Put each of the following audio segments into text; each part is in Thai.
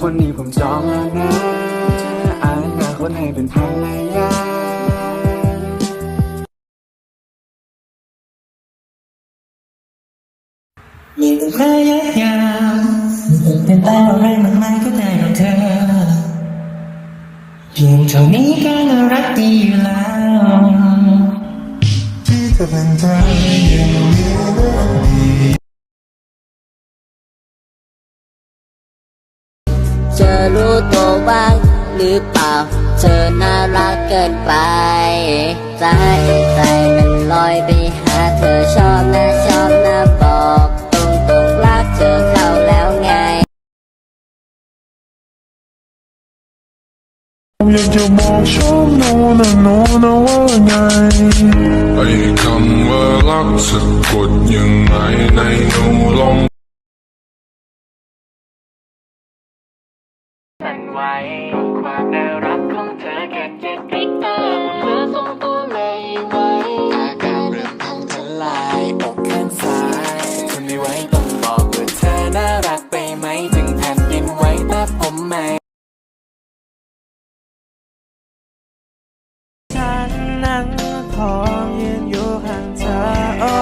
คนนี้ผมจองแล้วนะอนาคตให้เป็นภรรยายิ่งต้องระยะยาวเป็นแต่อะไรมากมายก็ได้ของเธอ เพียงเท่านี้ก็น่ารักดีอยู่แล้วที่เธอเป็นใจอย่างนี้ อรู้ตัวบ้างหรือเปล่า เธอน่ารักเกินไป ใจใจมันลอยไปหาเธอชอบนะชอบนะบอกตรงตรงๆรักเธอเข้าแล้วไงผมอยากจะบอกชอบโน่นะโน่นะว่าไงไอ้คำว่ารักสะกดยังไงในหนูลอง ไหวความน่ารักของเธอแค่เจ็ดพริกตาเธอทรงตัวไม่ไหวอาการเริ่มทำทลายอกข้างซ้ายทนไม่ไหวต้องบอกว่าเธอน่ารักไปไหมจึงแผ่นดินไหวแต่ผมไม่ฉันนั่งพร้อมยืนอยู่ข้างเธอโอ้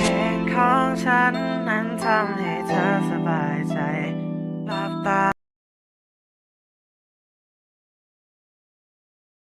เพลงของฉันนั้นทำให้เธอสบายใจ